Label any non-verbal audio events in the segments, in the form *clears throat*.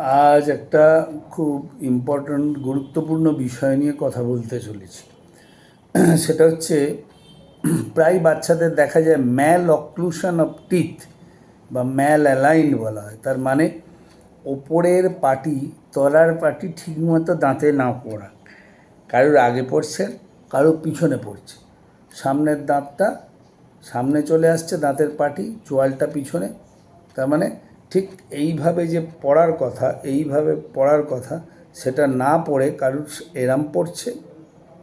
আজ একটা খুব ইম্পর্ট্যান্ট গুরুত্বপূর্ণ বিষয় নিয়ে কথা বলতে চলেছি। সেটা হচ্ছে, প্রায় বাচ্চাদের দেখা যায় ম্যাল অক্লুশন অফ টিথ বা ম্যাল অ্যালাইন বলা হয়। তার মানে ওপরের পাটি, তলার পাটি ঠিকমতো দাঁতে না পড়া। কারোর আগে পড়ছে, কারোর পিছনে পড়ছে। সামনের দাঁতটা, সামনে চলে আসছে দাঁতের পাটি, চোয়ালটা পিছনে। তার মানে ঠিক এইভাবে যে পড়ার কথা, এইভাবে পড়ার কথা, সেটা না পড়ে কারুর এরাম পড়ছে,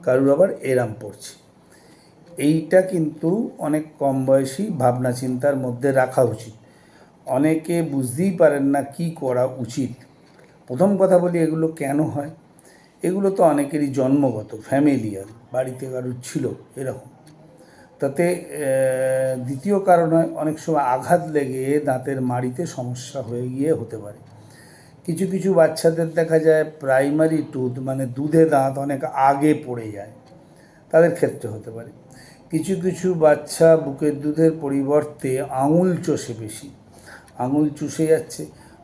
কারুর আবার এরাম পড়ছে। এইটা কিন্তু অনেক কম বয়সী ভাবনা চিন্তার মধ্যে রাখা উচিত। অনেকে বুঝতেই পারেন না কি করা উচিত। প্রথম কথা বলি, এগুলো কেন হয়? এগুলো তো অনেকেরই জন্মগত, ফ্যামিলিয়ার, বাড়িতে কারুর ছিল, এরকম। তাতে দ্বিতীয় কারণ অনেক সময় আঘাত লেগে দাঁতের মাড়িতে সমস্যা হয়ে গিয়ে হতে পারে। কিছু কিছু বাচ্চাদের দেখা যায় প্রাইমারি টুথ মানে দুধে দাঁত অনেক আগে পড়ে যায়, তাদের ক্ষেত্রে হতে পারে। কিছু কিছু বাচ্চা বুকের দুধের পরিবর্তে আঙুল চষে বেশি, আঙুল চুষে যাচ্ছে,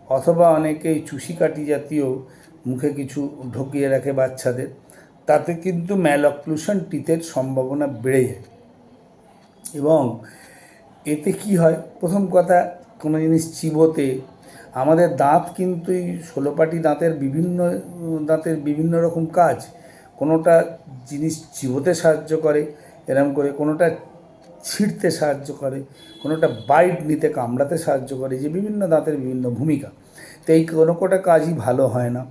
অথবা অনেকেই চুষি কাটি জাতীয় মুখে কিছু ঢুকিয়ে রাখে বাচ্চাদের, তাতে কিন্তু ম্যালঅক্লুশন টিথের সম্ভাবনা বেড়ে যায়। এবং এতে কি হয়? প্রথম কথা, কোনো জিনিস চিবোতে, আমাদের দাঁত কিন্তু এই ষোলোপাটি দাঁতের বিভিন্ন দাঁতের বিভিন্ন রকম কাজ, কোনোটা জিনিস চিবোতে সাহায্য করে, এরম করে কোনোটা ছিঁড়তে সাহায্য করে, কোনোটা বাইট নিতে, কামড়াতে সাহায্য করে, যে বিভিন্ন দাঁতের বিভিন্ন ভূমিকা। তো এই কোনো কোটা কাজই ভালো হয় না।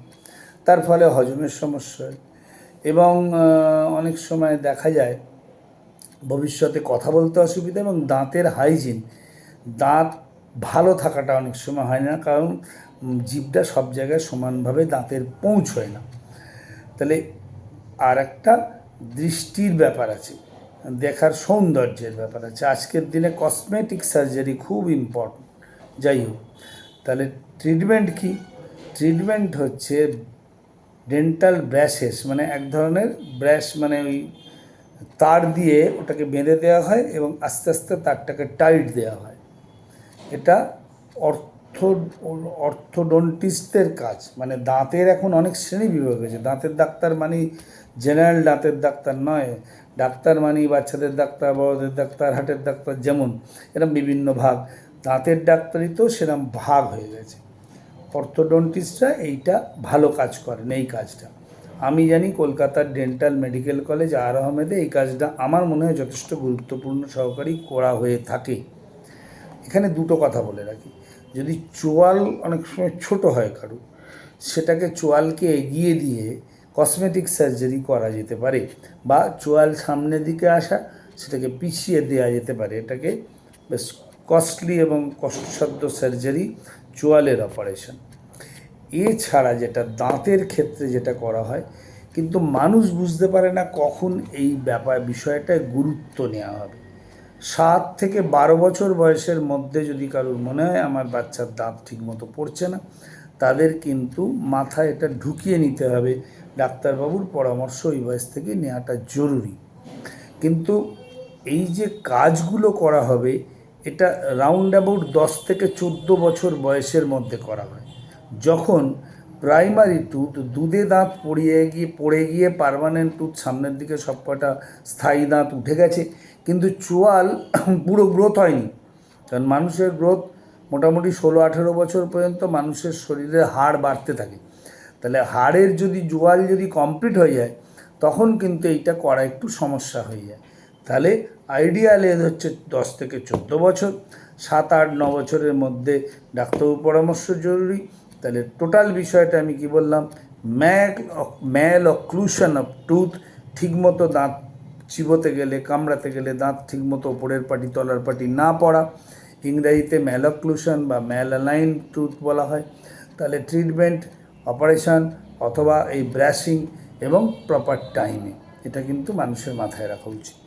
তার ফলে হজমের সমস্যা হয়। এবং অনেক সময় দেখা যায় ভবিষ্যতে কথা বলতে অসুবিধা এবং দাঁতের হাইজিন দাঁত ভালো থাকাটা অনেক সময় হয় না, কারণ জিভটা সব জায়গায় সমানভাবে দাঁতের পৌঁছয় না। তাহলে আর একটা দৃষ্টির ব্যাপার আছে, দেখার সৌন্দর্যের ব্যাপার আছে। আজকের দিনে কসমেটিক সার্জারি খুব ইম্পর্টেন্ট যাই হোক। তাহলে ট্রিটমেন্ট কি? ট্রিটমেন্ট হচ্ছে ডেন্টাল ব্র্যাশেস মানে এক ধরনের ব্রাশ মানে ওই তার দিয়ে ওটাকে বেঁধে দেওয়া হয় এবং আস্তে আস্তে তারটাকে টাইট দেওয়া হয়। এটা অর্থ অর্থোডন্টিস্টের কাজ। মানে দাঁতের এখন অনেক শ্রেণি বিভাগ হয়েছে। দাঁতের ডাক্তার মানে জেনারেল দাঁতের ডাক্তার নয়, ডাক্তার মানে বাচ্চাদের ডাক্তার, বড়দের ডাক্তার হাটের ডাক্তার যেমন। এরকম বিভিন্ন ভাগ। দাঁতের ডাক্তারই তো সেরকম ভাগ হয়ে গেছে। অর্থোডন্টিস্টরা এইটা ভালো কাজ করেন, এই কাজটা। আমি জানি কলকাতার ডেন্টাল মেডিকেল কলেজ আর আহমেদে এই কাজটা আমার মনে হয় যথেষ্ট গুরুত্বপূর্ণ সহকারী করা হয়ে থাকে। এখানে দুটো কথা বলে রাখি। যদি চোয়াল অনেক সময় ছোট হয় কারু, সেটাকে চোয়ালকে এগিয়ে দিয়ে কসমেটিক সার্জারি করা যেতে পারে বা চোয়াল সামনের দিকে আসা সেটাকে পিছিয়ে দেওয়া যেতে পারে। এটাকে বেশ কস্টলি এবং কষ্টসাধ্য সার্জারি চোয়ালের অপারেশন এছাড়া যেটা দাঁতের ক্ষেত্রে যেটা করা হয়, কিন্তু মানুষ বুঝতে পারে না কখন এই ব্যাপার বিষয়টায় গুরুত্ব নেওয়া হবে। সাত থেকে বারো বছর বয়সের মধ্যে যদি কারোর মনে হয় আমার বাচ্চার দাঁত ঠিকমতো পড়ছে না, তাদের কিন্তু মাথায় এটা ঢুকিয়ে নিতে হবে। ডাক্তারবাবুর পরামর্শ ওই বয়স থেকে নেওয়াটা জরুরি। কিন্তু এই যে কাজগুলো করা হবে, এটা রাউন্ড অ্যাবাউট দশ থেকে চোদ্দ বছর বয়সের মধ্যে করা হয়। যখন প্রাইমারি টুথ দুধে দাঁত পড়িয়ে গিয়ে, পড়ে গিয়ে পারমানেন্ট টুথ সামনের দিকে সবকটা স্থায়ী দাঁত উঠে গেছে, কিন্তু চোয়াল *clears throat* পুরো গ্রোথ হয়নি। কারণ মানুষের গ্রোথ মোটামুটি ষোলো, আঠেরো বছর পর্যন্ত মানুষের শরীরে হাড় বাড়তে থাকে। তাহলে হাড়ের যদি জোয়াল যদি কমপ্লিট হয়ে যায়, তখন কিন্তু এইটা করা একটু সমস্যা হয়ে যায়। তাহলে আইডিয়াল এজ হচ্ছে দশ থেকে চোদ্দ বছর। সাত, আট, ন বছরের মধ্যে ডাক্তারবাবুর পরামর্শ জরুরি। তাহলে টোটাল বিষয়টা আমি কি বললাম? ম্যাক ম্যাল অক্লুশন অফ টুথ ঠিকমতো দাঁত চিবোতে গেলে, কামড়াতে গেলে দাঁত ঠিকমতো ওপরের পাটি, তলার পাটি না পড়া। ইংরেজিতে ম্যালক্লুশন বা ম্যালালাইন টুথ বলা হয়। তাহলে ট্রিটমেন্ট অপারেশন অথবা এই ব্রাশিং এবং প্রপার টাইমে এটা কিন্তু মানুষের মাথায় রাখা উচিত।